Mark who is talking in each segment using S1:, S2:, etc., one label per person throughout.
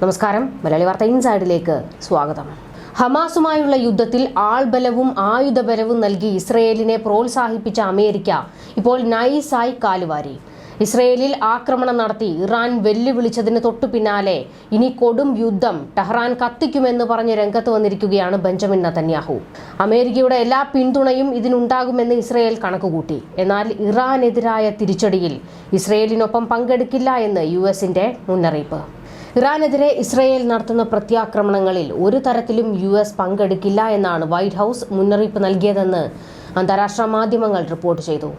S1: നമസ്കാരം. മലയാളി വാർത്ത ഇൻസൈഡിലേക്ക് സ്വാഗതം. ഹമാസുമായുള്ള യുദ്ധത്തിൽ ആൾബലവും ആയുധബലവും നൽകി ഇസ്രയേലിനെ പ്രോത്സാഹിപ്പിച്ച അമേരിക്ക ഇപ്പോൾ നൈസായി കാലുവാരി. ഇസ്രയേലിൽ ആക്രമണം നടത്തി ഇറാൻ വെല്ലുവിളിച്ചതിന് തൊട്ടു പിന്നാലെ ഇനി കൊടും യുദ്ധം ടെഹ്റാൻ കത്തിക്കുമെന്ന് പറഞ്ഞ് രംഗത്ത് വന്നിരിക്കുകയാണ് ബെഞ്ചമിൻ നതന്യാഹു. അമേരിക്കയുടെ എല്ലാ പിന്തുണയും ഇതിനുണ്ടാകുമെന്ന് ഇസ്രയേൽ കണക്കുകൂട്ടി. എന്നാൽ ഇറാനെതിരായ തിരിച്ചടിയിൽ ഇസ്രയേലിനൊപ്പം പങ്കെടുക്കില്ല എന്ന് യു എസിന്റെ മുന്നറിയിപ്പ്. ഇറാനെതിരെ ഇസ്രയേൽ നടത്തുന്ന പ്രത്യാക്രമണങ്ങളിൽ ഒരു തരത്തിലും യു എസ് പങ്കെടുക്കില്ല എന്നാണ് വൈറ്റ് ഹൗസ് മുന്നറിയിപ്പ് നൽകിയതെന്ന് അന്താരാഷ്ട്ര മാധ്യമങ്ങൾ റിപ്പോർട്ട് ചെയ്തു.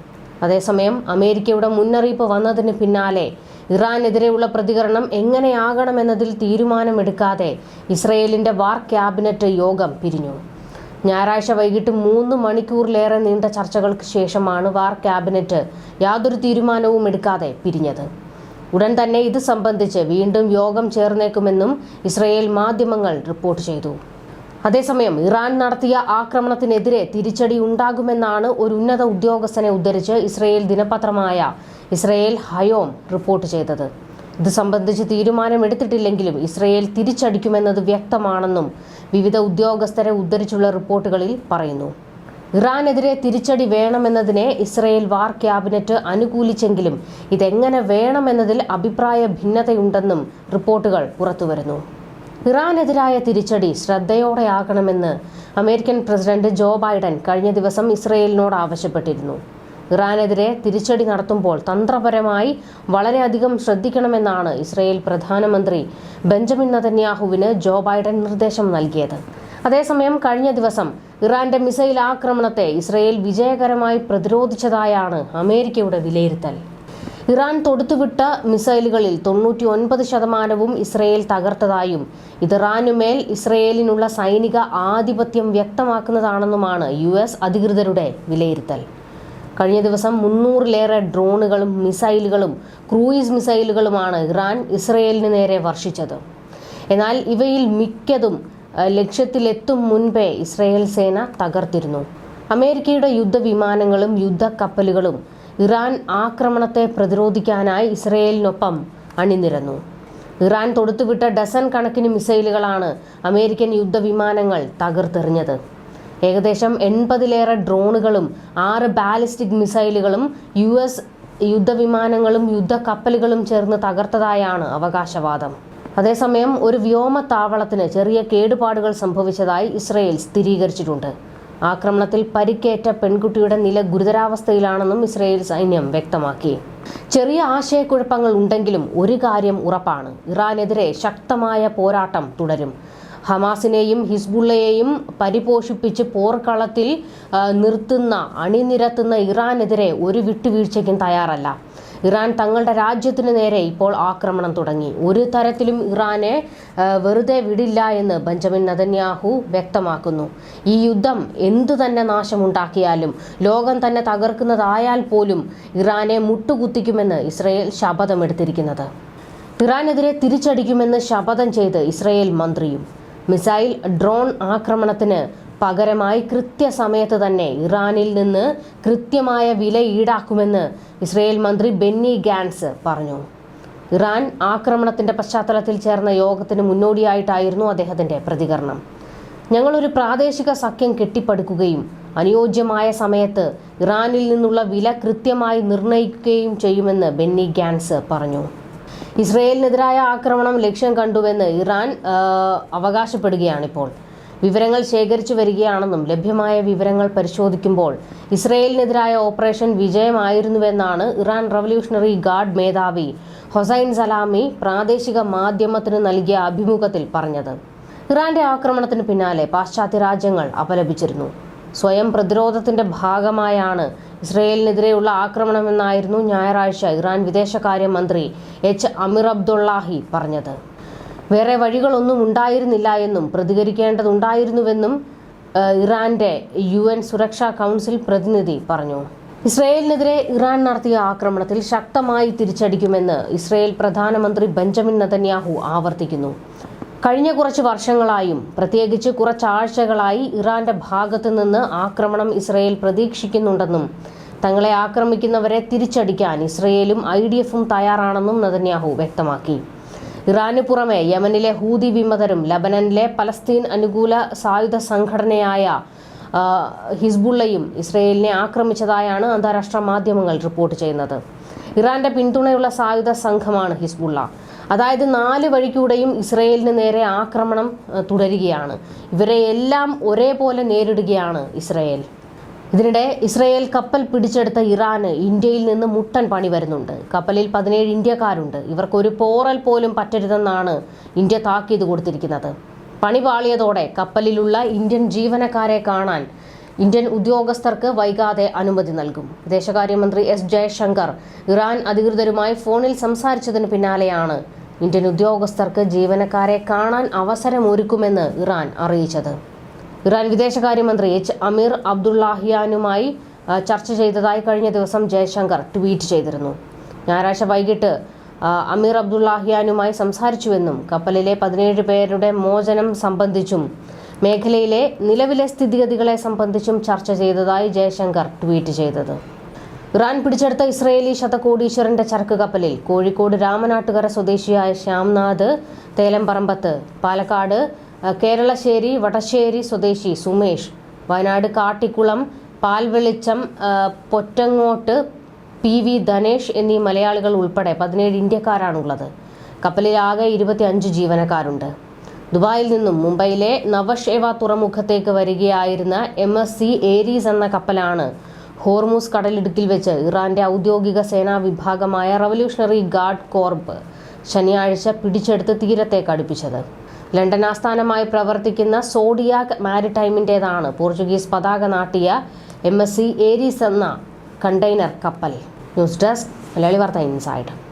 S1: അതേസമയം അമേരിക്കയുടെ മുന്നറിയിപ്പ് വന്നതിന് പിന്നാലെ ഇറാനെതിരെയുള്ള പ്രതികരണം എങ്ങനെയാകണമെന്നതിൽ തീരുമാനമെടുക്കാതെ ഇസ്രയേലിന്റെ വാർ ക്യാബിനറ്റ് യോഗം പിരിഞ്ഞു. ഞായറാഴ്ച വൈകിട്ട് മൂന്ന് മണിക്കൂറിലേറെ നീണ്ട ചർച്ചകൾക്ക് ശേഷമാണ് വാർ ക്യാബിനറ്റ് യാതൊരു തീരുമാനവും എടുക്കാതെ പിരിഞ്ഞത്. ഉടൻ തന്നെ ഇത് സംബന്ധിച്ച് വീണ്ടും യോഗം ചേർന്നേക്കുമെന്നും ഇസ്രയേൽ മാധ്യമങ്ങൾ റിപ്പോർട്ട് ചെയ്തു. അതേസമയം ഇറാൻ നടത്തിയ ആക്രമണത്തിനെതിരെ തിരിച്ചടി ഉണ്ടാകുമെന്നാണ് ഒരു ഉന്നത ഉദ്യോഗസ്ഥനെ ഉദ്ധരിച്ച് ഇസ്രയേൽ ദിനപത്രമായ ഇസ്രയേൽ ഹയോം റിപ്പോർട്ട് ചെയ്തത്. ഇത് സംബന്ധിച്ച് തീരുമാനമെടുത്തിട്ടില്ലെങ്കിലും ഇസ്രയേൽ തിരിച്ചടിക്കുമെന്നത് വ്യക്തമാണെന്നും വിവിധ ഉദ്യോഗസ്ഥരെ ഉദ്ധരിച്ചുള്ള റിപ്പോർട്ടുകളിൽ പറയുന്നു. ഇറാനെതിരെ തിരിച്ചടി വേണമെന്നതിനെ ഇസ്രയേൽ വാർ ക്യാബിനറ്റ് അനുകൂലിച്ചെങ്കിലും ഇതെങ്ങനെ വേണമെന്നതിൽ അഭിപ്രായ ഭിന്നതയുണ്ടെന്നും റിപ്പോർട്ടുകൾ പുറത്തുവരുന്നു. ഇറാനെതിരായ തിരിച്ചടി ശ്രദ്ധയോടെയാകണമെന്ന് അമേരിക്കൻ പ്രസിഡന്റ് ജോ ബൈഡൻ കഴിഞ്ഞ ദിവസം ഇസ്രയേലിനോട് ആവശ്യപ്പെട്ടിരുന്നു. ഇറാനെതിരെ തിരിച്ചടി നടത്തുമ്പോൾ തന്ത്രപരമായി വളരെയധികം ശ്രദ്ധിക്കണമെന്നാണ് ഇസ്രയേൽ പ്രധാനമന്ത്രി ബെഞ്ചമിൻ നതന്യാഹുവിന് ജോ ബൈഡൻ നിർദ്ദേശം നൽകിയത്. അതേസമയം കഴിഞ്ഞ ദിവസം ഇറാന്റെ മിസൈൽ ആക്രമണത്തെ ഇസ്രയേൽ വിജയകരമായി പ്രതിരോധിച്ചതായാണ് അമേരിക്കയുടെ വിലയിരുത്തൽ. ഇറാൻ തൊടുത്തുവിട്ട മിസൈലുകളിൽ തൊണ്ണൂറ്റി ഒൻപത് ശതമാനവും ഇസ്രയേൽ തകർത്തതായും ഇത് ഇറാനുമേൽ ഇസ്രയേലിനുള്ള സൈനിക ആധിപത്യം വ്യക്തമാക്കുന്നതാണെന്നുമാണ് യു എസ് അധികൃതരുടെ വിലയിരുത്തൽ. കഴിഞ്ഞ ദിവസം മുന്നൂറിലേറെ ഡ്രോണുകളും മിസൈലുകളും ക്രൂയിസ് മിസൈലുകളുമാണ് ഇറാൻ ഇസ്രയേലിന് നേരെ വർഷിച്ചത്. എന്നാൽ ഇവയിൽ മിക്കതും ലക്ഷ്യത്തിലെത്തും മുൻപേ ഇസ്രയേൽ സേന തകർത്തിരുന്നു. അമേരിക്കയുടെ യുദ്ധവിമാനങ്ങളും യുദ്ധക്കപ്പലുകളും ഇറാൻ ആക്രമണത്തെ പ്രതിരോധിക്കാനായി ഇസ്രയേലിനൊപ്പം അണിനിരന്നു. ഇറാൻ തൊടുത്തുവിട്ട ഡസൻ കണക്കിന് മിസൈലുകളാണ് അമേരിക്കൻ യുദ്ധവിമാനങ്ങൾ തകർത്തെറിഞ്ഞത്. ഏകദേശം എൺപതിലേറെ ഡ്രോണുകളും ആറ് ബാലിസ്റ്റിക് മിസൈലുകളും യു എസ് യുദ്ധവിമാനങ്ങളും യുദ്ധക്കപ്പലുകളും ചേർന്ന് തകർത്തതായാണ് അവകാശവാദം. അതേസമയം ഒരു വ്യോമത്താവളത്തിന് ചെറിയ കേടുപാടുകൾ സംഭവിച്ചതായി ഇസ്രയേൽ സ്ഥിരീകരിച്ചിട്ടുണ്ട്. ആക്രമണത്തിൽ പരിക്കേറ്റ പെൺകുട്ടിയുടെ നില ഗുരുതരാവസ്ഥയിലാണെന്നും ഇസ്രയേൽ സൈന്യം വ്യക്തമാക്കി. ചെറിയ ആശയക്കുഴപ്പങ്ങൾ ഉണ്ടെങ്കിലും ഒരു കാര്യം ഉറപ്പാണ്. ഇറാനെതിരെ ശക്തമായ പോരാട്ടം തുടരും. ഹമാസിനെയും ഹിസ്ബുള്ളയെയും പരിപോഷിപ്പിച്ച് പോർക്കളത്തിൽ നിർത്തുന്ന അണിനിരത്തുന്ന ഇറാനെതിരെ ഒരു വിട്ടുവീഴ്ചയ്ക്കും തയ്യാറല്ല. ഇറാൻ തങ്ങളുടെ രാജ്യത്തിന് നേരെ ഇപ്പോൾ ആക്രമണം തുടങ്ങി. ഒരു തരത്തിലും ഇറാനെ വെറുതെ വിടില്ല എന്ന് ബെഞ്ചമിൻ നതന്യാഹു വ്യക്തമാക്കുന്നു. ഈ യുദ്ധം എന്തു തന്നെ നാശമുണ്ടാക്കിയാലും ലോകം തന്നെ തകർക്കുന്നതായാൽ പോലും ഇറാനെ മുട്ടുകുത്തിക്കുമെന്ന് ഇസ്രയേൽ ശപഥമെടുത്തിരിക്കുന്നത്. ഇറാനെതിരെ തിരിച്ചടിക്കുമെന്ന് ശപഥം ചെയ്ത് ഇസ്രയേൽ മന്ത്രിയും. മിസൈൽ ഡ്രോൺ ആക്രമണത്തിന് പകരമായി കൃത്യസമയത്ത് തന്നെ ഇറാനിൽ നിന്ന് കൃത്യമായ വില ഈടാക്കുമെന്ന് ഇസ്രയേൽ മന്ത്രി ബെന്നി ഗാൻസ് പറഞ്ഞു. ഇറാൻ ആക്രമണത്തിന്റെ പശ്ചാത്തലത്തിൽ ചേർന്ന യോഗത്തിന് മുന്നോടിയായിട്ടായിരുന്നു അദ്ദേഹത്തിന്റെ പ്രതികരണം. ഞങ്ങളൊരു പ്രാദേശിക സഖ്യം കെട്ടിപ്പടുക്കുകയും അനുയോജ്യമായ സമയത്ത് ഇറാനിൽ നിന്നുള്ള വില കൃത്യമായി നിർണയിക്കുകയും ചെയ്യുമെന്ന് ബെന്നി ഗാൻസ് പറഞ്ഞു. ഇസ്രയേലിനെതിരായ ആക്രമണം ലക്ഷ്യം കണ്ടുവെന്ന് ഇറാൻ അവകാശപ്പെടുകയാണിപ്പോൾ. വിവരങ്ങൾ ശേഖരിച്ചു വരികയാണെന്നും ലഭ്യമായ വിവരങ്ങൾ പരിശോധിക്കുമ്പോൾ ഇസ്രയേലിനെതിരായ ഓപ്പറേഷൻ വിജയമായിരുന്നുവെന്നാണ് ഇറാൻ റവല്യൂഷണറി ഗാർഡ് മേധാവി ഹൊസൈൻ സലാമി പ്രാദേശിക മാധ്യമത്തിന് നൽകിയ അഭിമുഖത്തിൽ പറഞ്ഞത്. ഇറാന്റെ ആക്രമണത്തിന് പിന്നാലെ പാശ്ചാത്യ രാജ്യങ്ങൾ അപലപിച്ചിരുന്നു. സ്വയം പ്രതിരോധത്തിന്റെ ഭാഗമായാണ് ഇസ്രയേലിനെതിരെയുള്ള ആക്രമണമെന്നായിരുന്നു ഞായറാഴ്ച ഇറാൻ വിദേശകാര്യമന്ത്രി എച്ച്. അമിർ അബ്ദുള്ളാഹി പറഞ്ഞത്. വേറെ വഴികളൊന്നും ഉണ്ടായിരുന്നില്ല എന്നും പ്രതികരിക്കേണ്ടതുണ്ടായിരുന്നുവെന്നും ഇറാന്റെ യു എൻ സുരക്ഷാ കൗൺസിൽ പ്രതിനിധി പറഞ്ഞു. ഇസ്രയേലിനെതിരെ ഇറാൻ നടത്തിയ ആക്രമണത്തിൽ ശക്തമായി തിരിച്ചടിക്കുമെന്ന് ഇസ്രയേൽ പ്രധാനമന്ത്രി ബെഞ്ചമിൻ നതന്യാഹു ആവർത്തിക്കുന്നു. കഴിഞ്ഞ കുറച്ച് വർഷങ്ങളായും പ്രത്യേകിച്ച് കുറച്ചാഴ്ചകളായി ഇറാന്റെ ഭാഗത്തു നിന്ന് ആക്രമണം ഇസ്രയേൽ പ്രതീക്ഷിക്കുന്നുണ്ടെന്നും തങ്ങളെ ആക്രമിക്കുന്നവരെ തിരിച്ചടിക്കാൻ ഇസ്രയേലും ഐ ഡി എഫും തയ്യാറാണെന്നും നദന്യാഹു വ്യക്തമാക്കി. ഇറാന് പുറമെ യമനിലെ ഹൂതി വിമതരും ലബനനിലെ പലസ്തീൻ അനുകൂല സായുധ സംഘടനയായ ഹിസ്ബുള്ളയും ഇസ്രയേലിനെ ആക്രമിച്ചതായാണ് അന്താരാഷ്ട്ര മാധ്യമങ്ങൾ റിപ്പോർട്ട് ചെയ്യുന്നത്. ഇറാന്റെ പിന്തുണയുള്ള സായുധ സംഘമാണ് ഹിസ്ബുള്ള. അതായത് നാല് വഴിക്കൂടെയും ഇസ്രയേലിന് നേരെ ആക്രമണം തുടരുകയാണ്. ഇവരെ എല്ലാം ഒരേപോലെ നേരിടുകയാണ് ഇസ്രയേൽ. ഇതിനിടെ ഇസ്രയേൽ കപ്പൽ പിടിച്ചെടുത്ത ഇറാന് ഇന്ത്യയിൽ നിന്ന് മുട്ടൻ പണി വരുന്നുണ്ട്. കപ്പലിൽ പതിനേഴ് ഇന്ത്യക്കാരുണ്ട്. ഇവർക്ക് ഒരു പോറൽ പോലും പറ്റരുതെന്നാണ് ഇന്ത്യ താക്കീത് കൊടുത്തിരിക്കുന്നത്. പണി പാളിയതോടെ കപ്പലിലുള്ള ഇന്ത്യൻ ജീവനക്കാരെ കാണാൻ ഇന്ത്യൻ ഉദ്യോഗസ്ഥർക്ക് വൈകാതെ അനുമതി നൽകും. വിദേശകാര്യമന്ത്രി എസ് ജയശങ്കർ ഇറാൻ അധികൃതരുമായി ഫോണിൽ സംസാരിച്ചതിന് പിന്നാലെയാണ് ഇന്ത്യൻ ഉദ്യോഗസ്ഥർക്ക് ജീവനക്കാരെ കാണാൻ അവസരമൊരുക്കുമെന്ന് ഇറാൻ അറിയിച്ചത്. ഇറാൻ വിദേശകാര്യമന്ത്രി എച്ച്. അമീർ അബ്ദുള്ളാഹിയാനുമായി ചർച്ച ചെയ്തതായി കഴിഞ്ഞ ദിവസം ജയശങ്കർ ട്വീറ്റ് ചെയ്തിരുന്നു. ഞായറാഴ്ച വൈകിട്ട് അമീർ അബ്ദുള്ളാഹിയാനുമായി സംസാരിച്ചുവെന്നും കപ്പലിലെ പതിനേഴ് പേരുടെ മോചനം സംബന്ധിച്ചും മേഖലയിലെ നിലവിലെ സ്ഥിതിഗതികളെ സംബന്ധിച്ചും ചർച്ച ചെയ്തതായി ജയശങ്കർ ട്വീറ്റ് ചെയ്തത്. ഇറാൻ പിടിച്ചെടുത്ത ഇസ്രയേലി ശതകോടീശ്വരന്റെ ചരക്ക് കപ്പലിൽ കോഴിക്കോട് രാമനാട്ടുകര സ്വദേശിയായ ശ്യാംനാഥ് തേലംപറമ്പത്ത് പാലക്കാട് കേരളശ്ശേരി വടശ്ശേരി സ്വദേശി സുമേഷ് വയനാട് കാട്ടിക്കുളം പാൽവെളിച്ചം പൊറ്റങ്ങോട്ട് പി വി ധനേഷ് എന്നീ മലയാളികൾ ഉൾപ്പെടെ പതിനേഴ് ഇന്ത്യക്കാരാണുള്ളത്. കപ്പലിൽ ആകെ ഇരുപത്തി അഞ്ച് ജീവനക്കാരുണ്ട്. ദുബായിൽ നിന്നും മുംബൈയിലെ നവഷേവ തുറമുഖത്തേക്ക് വരികയായിരുന്ന എം എസ് സി ഏരീസ് എന്ന കപ്പലാണ് ഹോർമൂസ് കടലിടുക്കിൽ വെച്ച് ഇറാന്റെ ഔദ്യോഗിക സേനാ വിഭാഗമായ റവല്യൂഷണറി ഗാർഡ് കോർപ്പ് ശനിയാഴ്ച പിടിച്ചെടുത്ത് തീരത്തേക്ക് അടുപ്പിച്ചത്. ലണ്ടൻ ആസ്ഥാനമായി പ്രവർത്തിക്കുന്ന സോഡിയാക് മാരിടൈമിന്റേതാണ് പോർച്ചുഗീസ് പതാക നാട്ടിയ എം എസ് സി ഏരീസ് എന്ന കണ്ടെയ്നർ കപ്പൽ. News desk Malayali Vartha inside.